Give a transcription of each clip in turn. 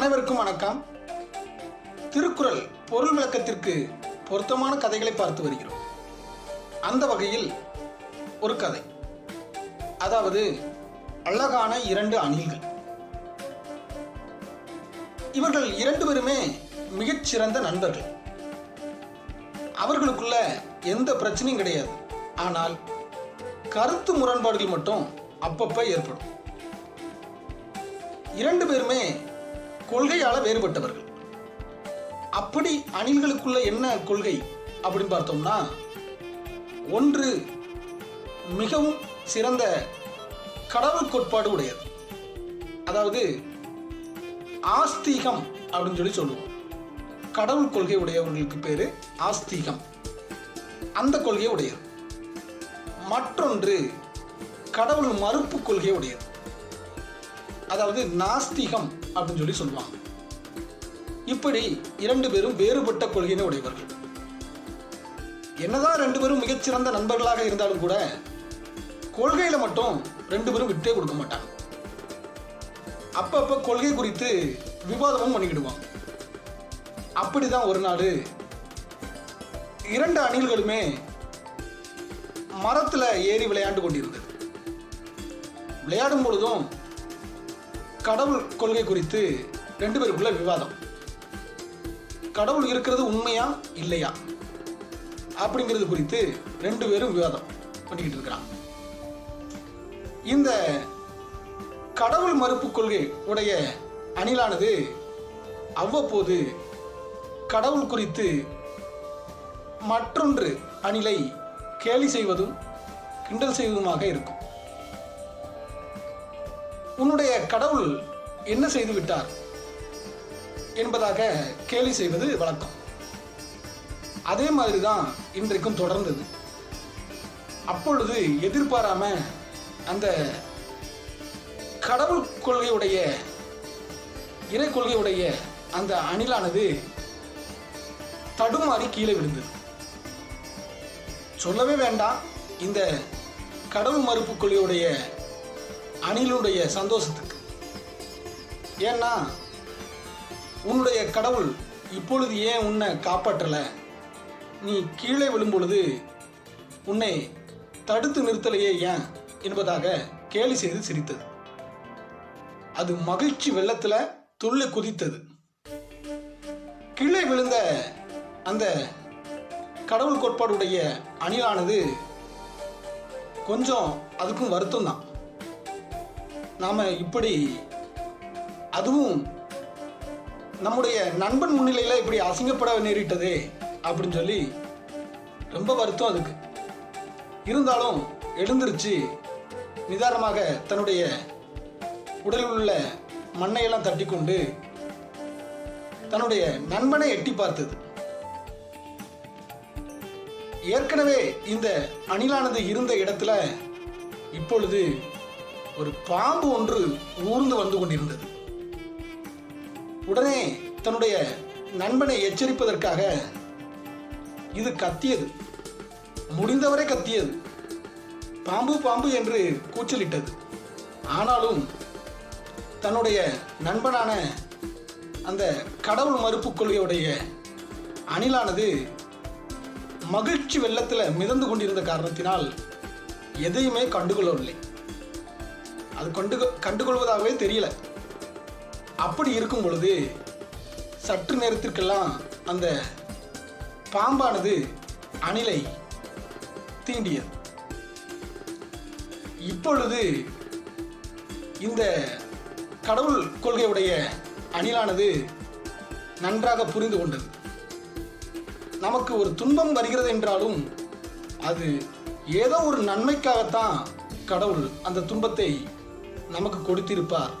அனைவருக்கும் வணக்கம். திருக்குறள் பொருள் விளக்கத்திற்கு பொருத்தமான கதைகளை பார்த்து வருகிறோம். அந்த வகையில் ஒரு கதை. அதாவது அழகான இரண்டு அணில்கள். இவர்கள் இரண்டு பேருமே மிகச்சிறந்த நண்பர்கள். அவர்களுக்குள்ள எந்த பிரச்சனையும் கிடையாது. ஆனால் கருத்து முரண்பாடுகள் மட்டும் அப்பப்போ ஏற்படும். இரண்டு பேருமே கொள்கையால வேறுபட்டவர்கள். அப்படி அணில்களுக்குள்ள என்ன கொள்கை அப்படின்னு பார்த்தோம்னா ஒன்று மிகவும் சிறந்த கடவுள் கோட்பாடு உடையது. அதாவது ஆஸ்தீகம் அப்படின்னு சொல்லி சொல்லுவோம். கடவுள் கொள்கை உடையவர்களுக்கு பேரு ஆஸ்தீகம். அந்த கொள்கை உடையது. மற்றொன்று கடவுள் மறுப்பு கொள்கை உடையது. அதாவது நாஸ்திகம் அப்படின்னு சொல்லி சொல்லுவாங்க. இப்படி இரண்டு பேரும் வேறுபட்ட கொள்கையினை உடையவர்கள். என்னதான் ரெண்டு பேரும் மிகச்சிறந்த நண்பர்களாக இருந்தாலும் கூட கொள்கையில மட்டும் ரெண்டு பேரும் விட்டே கொடுக்க மாட்டாங்க. அப்பப்ப கொள்கை குறித்து விவாதமும் பண்ணிக்கிடுவாங்க. அப்படிதான் ஒரு நாள் இரண்டு அணில்களுமே மரத்துல ஏறி விளையாண்டு கொண்டிருந்தது. விளையாடும் பொழுதும் கடவுள் கொள்கை குறித்து ரெண்டு பேருக்குள்ள விவாதம். கடவுள் இருக்கிறது உண்மையா இல்லையா? அப்படிங்கிறது குறித்து ரெண்டு பேரும் விவாதம் பண்ணிக்கிட்டு இருக்கிறாங்க. இந்த கடவுள் மறுப்பு கொள்கை உடைய அணிலானது அவ்வப்போது கடவுள் குறித்து மற்றொன்று அணிலை கேலி செய்வதும் கிண்டல் செய்வதுமாக இருக்கும். உன்னுடைய கடவுள் என்ன செய்து விட்டார் என்பதாக கேலி செய்வது வழக்கம். அதே மாதிரி தான் இன்றைக்கும் தொடர்ந்தது. அப்பொழுது எதிர்பாராம அந்த கடவுள் கொள்கையுடைய இறை கொள்கையுடைய அந்த அணிலானது தடுமாறி கீழே விழுந்தது. சொல்லவே வேண்டாம் இந்த கடவுள் மறுப்பு கொள்கையுடைய அணிலுடைய சந்தோஷத்துக்கு. ஏன்னா உன்னுடைய கடவுள் இப்பொழுது ஏன் உன்னை காப்பாற்றலை? நீ கீழே விழும்பொழுது உன்னை தடுத்து நிறுத்தலையே ஏன் என்பதாக கேலி செய்து சிரித்தது. அது மகிழ்ச்சி வெள்ளத்தில் துள்ளி குதித்தது. கீழே விழுந்த அந்த கடவுள் கோட்பாடுடைய அணிலானது கொஞ்சம் அதுக்கும் வருத்தம் தான் நாம் இப்படி அதுவும் நம்முடைய நண்பன் முன்னிலையில் இப்படி அசிங்கப்பட நேரிட்டதே அப்படின்னு சொல்லி ரொம்ப வருத்தம் அதுக்கு. இருந்தாலும் எழுந்திருச்சு நிதானமாக தன்னுடைய உடலில் உள்ள மண்ணையெல்லாம் தட்டி கொண்டு தன்னுடைய நண்பனை எட்டி பார்த்தது. ஏற்கனவே இந்த அணிலானது இருந்த இடத்துல இப்பொழுது ஒரு பாம்பு ஒன்று ஊர்ந்து வந்து கொண்டிருந்தது. உடனே தன்னுடைய நண்பனை எச்சரிப்பதற்காக இது கத்தியது. முடிந்தவரை கத்தியது. பாம்பு பாம்பு என்று கூச்சலிட்டது. ஆனாலும் தன்னுடைய நண்பனான அந்த கடவுள் மறுப்பு கொள்கையுடைய அணிலானது மகிழ்ச்சி வெள்ளத்தில் மிதந்து கொண்டிருந்த காரணத்தினால் எதையுமே கண்டுகொள்ளவில்லை. அது கண்டு கண்டுகொள்வதாகவே தெரியல. அப்படி இருக்கும் பொழுது சற்று நேரத்திற்கெல்லாம் அந்த பாம்பானது அணிலை தீண்டியது. இப்பொழுது இந்த கடவுள் கொள்கையுடைய அணிலானது நன்றாக புரிந்து கொண்டது. நமக்கு ஒரு துன்பம் வருகிறது என்றாலும் அது ஏதோ ஒரு நன்மைக்காகத்தான் கடவுள் அந்த துன்பத்தை நமக்கு கொடுத்திருப்பார்.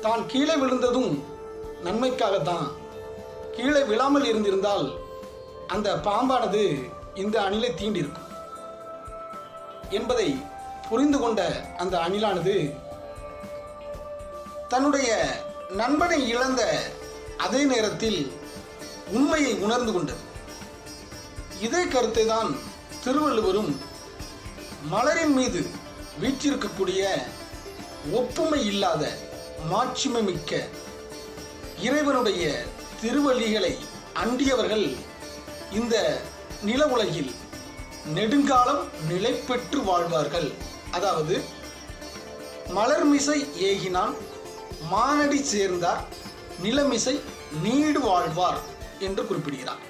தான் கீழே விழுந்ததும் நன்மைக்காகத்தான். கீழே விழாமல் இருந்திருந்தால் அந்த பாம்பானது இந்த அணிலை தீண்டிருக்கும். என்பதை புரிந்து கொண்ட அந்த அணிலானது தன்னுடைய நண்பனை இழந்த அதே நேரத்தில் உண்மையை உணர்ந்து கொண்டது. இதே கருத்தை தான் திருவள்ளுவரும் மலரின் மீது வீற்றிருக்கக்கூடிய ஒப்புமை இல்லாத மாட்சிமை மிக்க இறைவனுடைய திருவள்ளிகளை அண்டியவர்கள் இந்த நில உலகில் நெடுங்காலம் நிலை பெற்று வாழ்வார்கள். அதாவது மலர்மிசை ஏகினான் மானடி சேர்ந்தார் நிலமிசை நீடு வாழ்வார் என்று குறிப்பிடுகிறார்.